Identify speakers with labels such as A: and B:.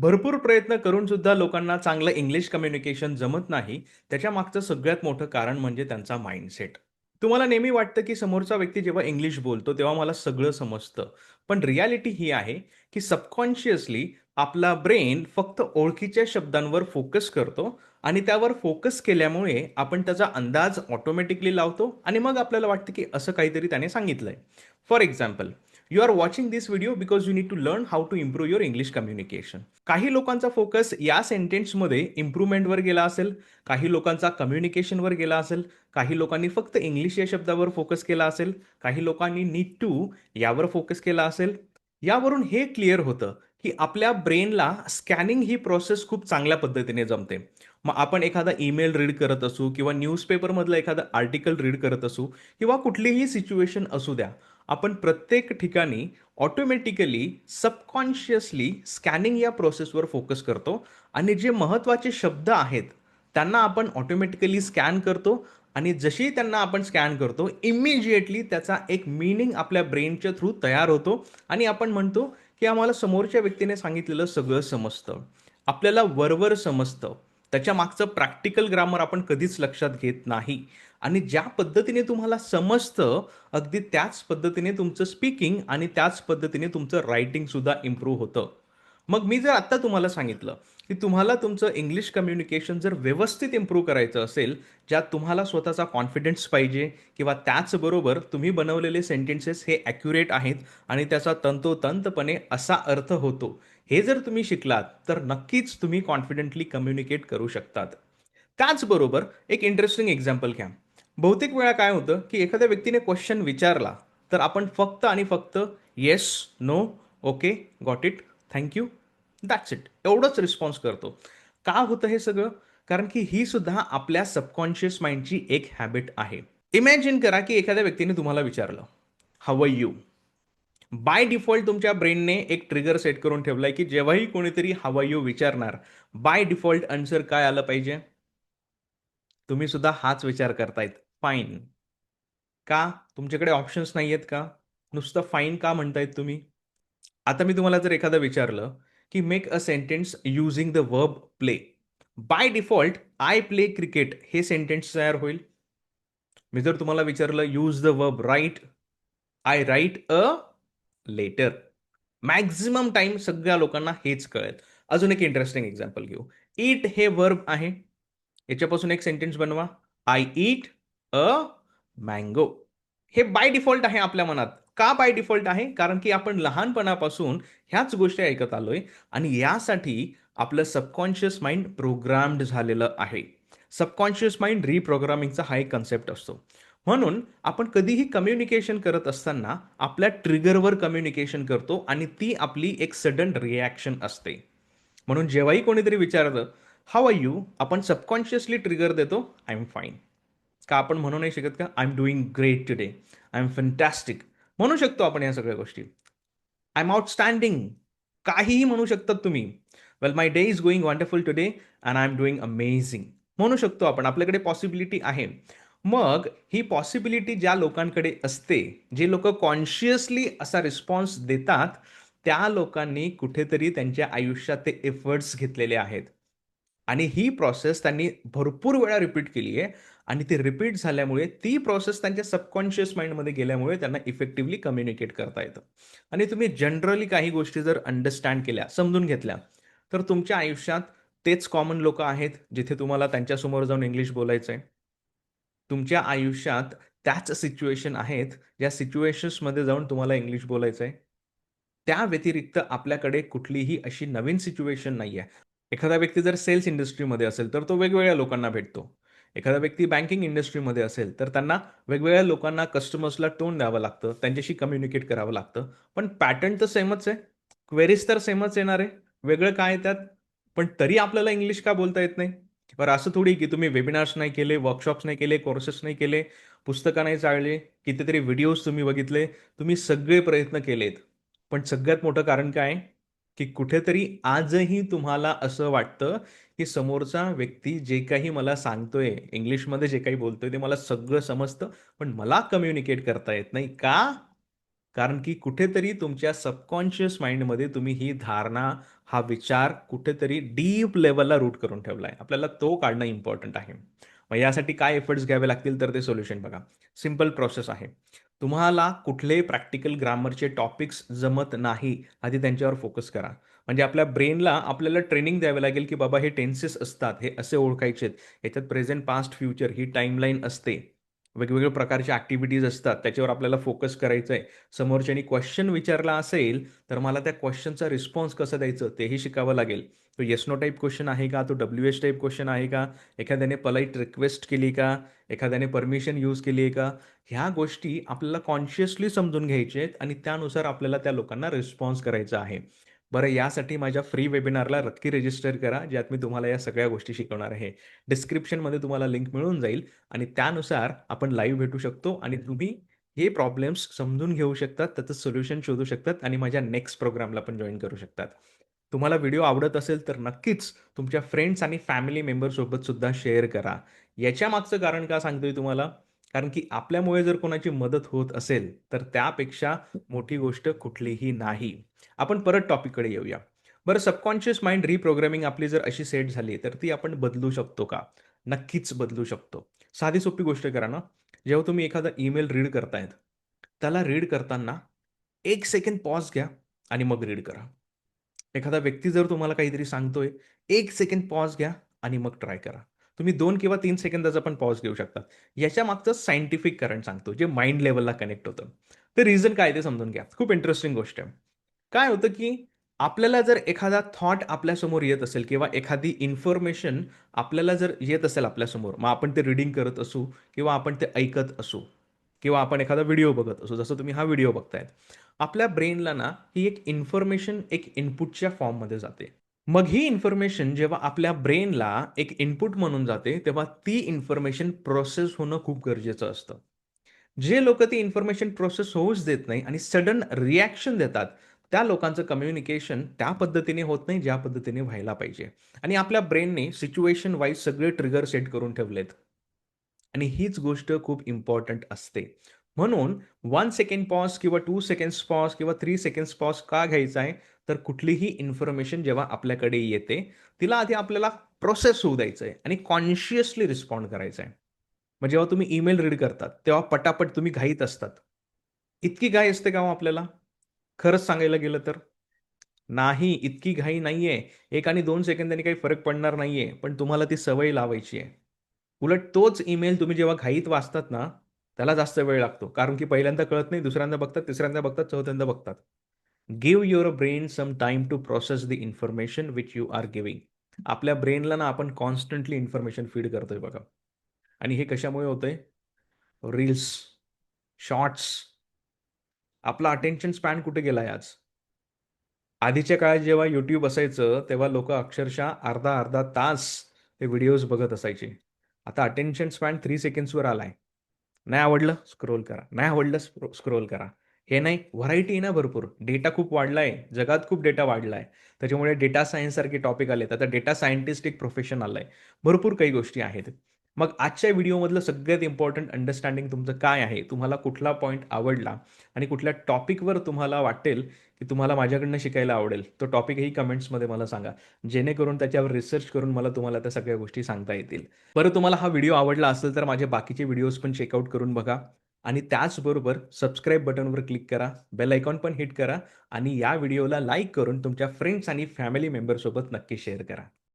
A: भरपूर प्रयत्न करून सुद्धा लोकांना चांगलं इंग्लिश कम्युनिकेशन जमत नाही. त्याच्या मागचं सगळ्यात मोठं कारण म्हणजे त्यांचा माइंडसेट. तुम्हाला नेहमी वाटतं, की समोरचा व्यक्ती जेव्हा इंग्लिश बोलतो, तेव्हा मला सगळं समजतं. पण रियालिटी ही आहे, की सबकॉन्शियसली आपला ब्रेन फक्त ओळखीच्या शब्दांवर फोकस करतो आणि त्यावर फोकस केल्यामुळे आपण त्याचा अंदाज ऑटोमॅटिकली लावतो आणि मग आपल्याला वाटतं, की असं काहीतरी त्याने सांगितलंय. For example, you are watching this video because you need to learn how to improve your English communication. काही लोकांचा फोकस या सेंटेन्समध्ये इम्प्रूव्हमेंटवर गेला असेल, काही लोकांचा कम्युनिकेशनवर गेला असेल, काही लोकांनी फक्त इंग्लिश या शब्दावर फोकस केला असेल, काही लोकांनी नीड टू यावर फोकस केला असेल. यावरून हे क्लिअर होतं, की आपल्या ब्रेनला स्कॅनिंग ही प्रोसेस खूप चांगल्या पद्धतीने जमते. मग आपण एखादा ईमेल रीड करत असू किंवा न्यूजपेपरमधलं एखादं आर्टिकल रीड करत असू किंवा कुठलीही सिच्युएशन असू द्या. आपण प्रत्येक ठिकाणी ऑटोमॅटिकली सबकॉन्शियसली स्कॅनिंग या प्रोसेसवर फोकस करतो आणि जे महत्त्वाचे शब्द आहेत, त्यांना आपण ऑटोमॅटिकली स्कॅन करतो आणि जशी त्यांना आपण स्कॅन करतो, इमिजिएटली त्याचा एक मीनिंग आपल्या ब्रेनच्या थ्रू तयार होतो आणि आपण म्हणतो, की आम्हाला समोरच्या व्यक्तीने सांगितलेलं सगळं समजतं. आपल्याला वरवर समजतं. त्याच्या मागचं प्रॅक्टिकल ग्रामर आपण कधीच लक्षात घेत नाही आणि ज्या पद्धतीने तुम्हाला समजतं, अगदी त्याच पद्धतीने तुमचं स्पीकिंग आणि त्याच पद्धतीने तुमचं रायटिंगसुद्धा इम्प्रूव्ह होतं. मग मी जर आत्ता तुम्हाला सांगितलं, की तुम्हाला तुमचं इंग्लिश कम्युनिकेशन जर व्यवस्थित इम्प्रूव्ह करायचं असेल, ज्यात तुम्हाला स्वतःचा कॉन्फिडन्स पाहिजे किंवा त्याचबरोबर तुम्ही बनवलेले सेंटेन्सेस हे ॲक्युरेट आहेत आणि त्याचा तंतोतंतपणे असा अर्थ होतो. हे जर तुम्ही शिकलात, तर नक्कीच तुम्ही कॉन्फिडेंटली कम्युनिकेट करू शकतात. त्याचबरोबर एक इंटरेस्टिंग एक्झाम्पल घ्या. बहुतेक वेळा काय होतं, की एखाद्या व्यक्तीने क्वेश्चन विचारला, तर आपण फक्त आणि फक्त yes, no, okay, got it, thank you that's it एवढंच रिस्पॉन्स करतो. का होतं हे सगळं? कारण की ही सुद्धा आपल्या सबकॉन्शियस माइंडची एक हॅबिट आहे. इमॅजिन करा, की एखाद्या व्यक्तीने तुम्हाला विचारलं, हाऊ यू? बाय डिफॉल्ट तुमच्या ब्रेनने एक ट्रिगर सेट करून ठेवलाय, की जेव्हाही कोणीतरी हाऊ यू विचारणार, बाय डिफॉल्ट आन्सर काय आलं पाहिजे? तुम्ही सुद्धा हाच विचार करतायत, फाईन. का? तुमच्याकडे ऑप्शन्स नाही आहेत का? नुसतं फाईन का म्हणतायत तुम्ही? आता मी तुम्हाला जर एखादं विचारलं, की make a sentence using the verb play. By default I play cricket हे सेंटेन्स तयार होईल. मी जर तुम्हाला विचारलं use the verb write I write a letter. Maximum time सगळ्या लोकांना हेच कळेल. अजून एक इंटरेस्टिंग एक्झाम्पल घेऊ. ईट हे वर्ब आहे. याच्यापासून एक सेंटेन्स बनवा. I eat a mango. हे बाय डिफॉल्ट आहे आपल्या मनात. का बाय डिफॉल्ट आहे? कारण की आपण लहानपणापासून ह्याच गोष्टी ऐकत आलोय आणि यासाठी आपलं सबकॉन्शियस माइंड प्रोग्राम्ड झालेलं आहे. सबकॉन्शियस माइंड रिप्रोग्रामिंगचा हा एक कन्सेप्ट असतो. म्हणून आपण कधीही कम्युनिकेशन करत असताना आपल्या ट्रिगरवर कम्युनिकेशन करतो आणि ती आपली एक सडन रिॲक्शन असते. म्हणून जेव्हाही कोणीतरी विचारलं, हाव आर यू? आपण सबकॉन्शियसली ट्रिगर देतो, आय एम फाईन. का आपण म्हणू नाही शकत का? I am doing great today. I am fantastic म्हणू शकतो आपण या सगळ्या गोष्टी. I am outstanding. काहीही म्हणू शकतात तुम्ही. Well my day is going wonderful today and I am doing amazing. म्हणू शकतो आपण. आपल्याकडे पॉसिबिलिटी आहे. मग ही पॉसिबिलिटी ज्या लोकांकडे असते, जे लोक कॉन्शियसली असा रिस्पॉन्स देतात, त्या लोकांनी कुठेतरी त्यांच्या आयुष्यात ते एफर्ट्स घेतलेले आहेत. आणि ही प्रोसेस त्यांनी भरपूर वेळा रिपीट केली आहे आणि ते रिपीट झाल्यामुळे ती प्रोसेस त्यांच्या सबकॉन्शियस माइंडमध्ये गेल्यामुळे त्यांना इफेक्टिव्हली कम्युनिकेट करता येतं. आणि तुम्ही जनरली काही गोष्टी जर अंडरस्टँड केल्या, समजून घेतल्या, तर तुमच्या आयुष्यात तेच कॉमन लोक आहेत, जिथे तुम्हाला त्यांच्यासमोर जाऊन इंग्लिश बोलायचंय. तुमच्या आयुष्यात त्याच सिच्युएशन आहेत, ज्या सिच्युएशन्समध्ये जाऊन तुम्हाला इंग्लिश बोलायचंय. त्या व्यतिरिक्त आपल्याकडे कुठलीही अशी नवीन सिच्युएशन नाही आहे एखादा व्यक्ती जर सेल्स इंडस्ट्रीमध्ये असेल, तर तो वेगवेगळ्या लोकांना भेटतो. एखादा व्यक्ती बँकिंग इंडस्ट्रीमध्ये असेल, तर त्यांना वेगवेगळ्या लोकांना कस्टमर्सला टोन द्यावं लागतं, त्यांच्याशी कम्युनिकेट करावं लागतं. पण पॅटर्न तर सेमच आहे. क्वेरीज तर सेमच येणार आहे. वेगळं काय त्यात? पण तरी आपल्याला इंग्लिश का बोलता येत नाही? बरं असं थोडी की तुम्ही वेबिनार्स नाही केले, वर्कशॉप्स नाही केले, कोर्सेस नाही केले, पुस्तकं नाही चाळले कितीतरी व्हिडिओज तुम्ही बघितले, तुम्ही सगळे प्रयत्न केलेत. पण सगळ्यात मोठं कारण काय आहे? की कुठेतरी आजही तुम्हाला असं वाटतं, की समोरचा व्यक्ती जे काही मला सांगतोय, इंग्लिशमध्ये जे काही बोलतोय, ते मला सगळं समजतं, पण मला कम्युनिकेट करता येत नाही. का? कारण की कुठेतरी तुमच्या सबकॉन्शियस माइंडमध्ये तुम्ही ही धारणा, हा विचार कुठेतरी डीप लेवलला रूट करून ठेवलाय. आपल्याला तो काढणं इम्पॉर्टंट आहे. मग यासाठी काय एफर्ट्स घ्यावे लागतील तर ते सोल्युशन बघा. सिंपल प्रोसेस आहे. तुम्हाला कुठले प्रॅक्टिकल ग्रामरचे टॉपिक्स जमत नाही, आधी त्यांच्यावर फोकस करा. म्हणजे आपल्या ब्रेनला आपल्याला ट्रेनिंग द्यावे लागेल, की बाबा हे टेन्सेस असतात, हे असे ओळखायचे आहेत याच्यात प्रेझेंट, पास्ट, फ्युचर ही टाईमलाईन असते. वेगवेगळ्या प्रकारच्या ॲक्टिव्हिटीज असतात, त्याच्यावर आपल्याला फोकस करायचं आहे. समोरच्यानी क्वेश्चन विचारला असेल, तर मला त्या क्वेश्चनचा रिस्पॉन्स कसं द्यायचं तेही शिकावं लागेल. तो येस नो क्वेश्चन आहे का? तो डब्ल्यू एस टाइप क्वेश्चन आहे का? एखाद्याने पलाईट रिक्वेस्ट केली का? एखाद्याने परमिशन यूज केली आहे का? ह्या गोष्टी आपल्याला कॉन्शियसली समजून घ्यायच्या आहेत आणि त्यानुसार आपल्याला त्या लोकांना रिस्पॉन्स करायचा आहे. बरं यासाठी माझ्या फ्री वेबिनारला नक्की रजिस्टर करा, ज्यात मी तुम्हाला या सगळ्या गोष्टी शिकवणार आहे. डिस्क्रिप्शनमध्ये तुम्हाला लिंक मिळून जाईल आणि त्यानुसार आपण लाईव्ह भेटू शकतो आणि तुम्ही हे प्रॉब्लेम्स समजून घेऊ शकतात, त्याचं सोल्युशन शोधू शकतात आणि माझ्या नेक्स्ट प्रोग्रामला पण जॉईन करू शकतात. तुम्हाला व्हिडिओ आवडत असेल तर नक्कीच तुमच्या फ्रेंड्स आणि फॅमिली मेंबरसोबत सुद्धा शेअर करा. याच्या मागचं कारण का सांगतोय तुम्हाला? कारण की आपल्यामुळे जर कोणाची मदत होत असेल, तर त्यापेक्षा मोठी गोष्ट कुठलीही नाही. आपण परत टॉपिककडे येऊया. बरं सबकॉन्शियस माइंड रिप्रोग्रामिंग आपली जर अशी सेट झाली, तर ती आपण बदलू शकतो का? नक्कीच बदलू शकतो. साधी सोपी गोष्ट करा ना, जेव्हा तुम्ही एखादा ईमेल रीड करतायत, त्याला रीड करताना एक सेकंड पॉज घ्या आणि मग रीड करा. एखादा व्यक्ती जर तुम्हाला काहीतरी सांगतोय, एक सेकंड पॉज घ्या आणि मग ट्राय करा. तुम्ही दोन किंवा तीन सेकंदाचा पण पॉज घेऊ शकता. याच्या मागचं सायंटिफिक कारण सांगतो, जे माइंड लेवलला कनेक्ट होतं. ते रिझन काय ते समजून घ्या. खूप इंटरेस्टिंग गोष्ट आहे. काय होतं, की आपल्याला जर एखादा थॉट आपल्यासमोर येत असेल किंवा एखादी इन्फॉर्मेशन आपल्याला जर येत असेल आपल्यासमोर, मग आपण ते रीडिंग करत असू किंवा आपण ते ऐकत असू किंवा आपण एखादा व्हिडिओ बघत असू, जसं तुम्ही हा व्हिडिओ बघतायत आपल्या ब्रेनला ना ही एक इन्फॉर्मेशन एक इनपुटच्या फॉर्ममध्ये जाते. मग ही इन्फॉर्मेशन जेव्हा आपल्या ब्रेनला एक इनपुट म्हणून जाते, तेव्हा ती इन्फॉर्मेशन प्रोसेस होणं खूप गरजेचं असतं. जे लोक ती इन्फॉर्मेशन प्रोसेस होऊच देत नाही आणि सडन रिॲक्शन देतात, त्या लोकांचं कम्युनिकेशन त्या पद्धतीने होत नाही, ज्या पद्धतीने व्हायला पाहिजे. आणि आपल्या ब्रेनने सिच्युएशन वाईज सगळे ट्रिगर सेट करून ठेवलेत. आणि हीच गोष्ट खूप इम्पॉर्टंट असते. म्हणून वन सेकंड पॉज किंवा टू सेकंड्स पॉज किंवा थ्री सेकंड्स पॉज का घ्यायचा आहे? तर कुठलीही इन्फॉर्मेशन जेव्हा आपल्याकडे येते, तिला आधी आपल्याला प्रोसेस होऊ द्यायचं आहे आणि कॉन्शियसली रिस्पॉन्ड करायचं आहे. मग जेव्हा तुम्ही ईमेल रीड करतात, तेव्हा पटापट तुम्ही घाईत असतात. इतकी घाई असते का हो आपल्याला? खरंच सांगायला गेलं तर? नाही, इतकी घाई नाहीये. एक आणि दोन सेकंदांनी काही फरक पडणार नाहीये. पण तुम्हाला ती सवय लावायची आहे. उलट तोच ईमेल तुम्ही जेव्हा घाईत वाचतात ना, त्याला जास्त वेळ लागतो. कारण की पहिल्यांदा कळत नाही, दुसऱ्यांदा बघतात, तिसऱ्यांदा बघतात, चौथ्यांदा बघतात. Give your brain some time to process the information which you are giving. आपल्या ब्रेनला ना आपण कॉन्स्टंटली इन्फॉर्मेशन फीड करतोय बघा. आणि हे कशामुळे होतंय? Reels, shorts. आपला अटेन्शन स्पॅन कुठे गेलाय आज? आधीच्या काळात जेव्हा युट्यूब असायचं, तेव्हा लोक अक्षरशः अर्धा-अर्धा तास ते व्हिडिओज बघत असायचे. आता अटेन्शन स्पॅन थ्री सेकंड्सवर आलाय. नाही आवडलं? स्क्रोल करा. नाही आवडलं? स्क्रोल करा. हे नाही, व्हरायटी आहे ना भरपूर. डेटा खूप वाढलाय. जगात खूप डेटा वाढलाय. त्याच्यामुळे डेटा सायन्स सारखे टॉपिक आलेत. आता डेटा सायंटिस्ट एक प्रोफेशन आलाय भरपूर काही गोष्टी आहेत. मग आजच्या व्हिडिओमधलं सगळ्यात इम्पॉर्टंट अंडरस्टँडिंग तुमचं काय आहे? तुम्हाला कुठला पॉईंट आवडला आणि कुठल्या टॉपिकवर तुम्हाला वाटेल, की तुम्हाला माझ्याकडनं शिकायला आवडेल, तो टॉपिकही कमेंट्समध्ये मला सांगा. जेणेकरून त्याच्यावर रिसर्च करून मला तुम्हाला त्या सगळ्या गोष्टी सांगता येतील. बरं तुम्हाला हा व्हिडिओ आवडला असेल तर माझे बाकीचे व्हिडिओज पण चेकआउट करून बघा आणि त्याचबरोबर सबस्क्राईब बटनवर क्लिक करा, बेल आयकॉन पण हिट करा आणि या व्हिडिओला लाईक करून तुमच्या फ्रेंड्स आणि फॅमिली मेंबरसोबत नक्की शेअर करा.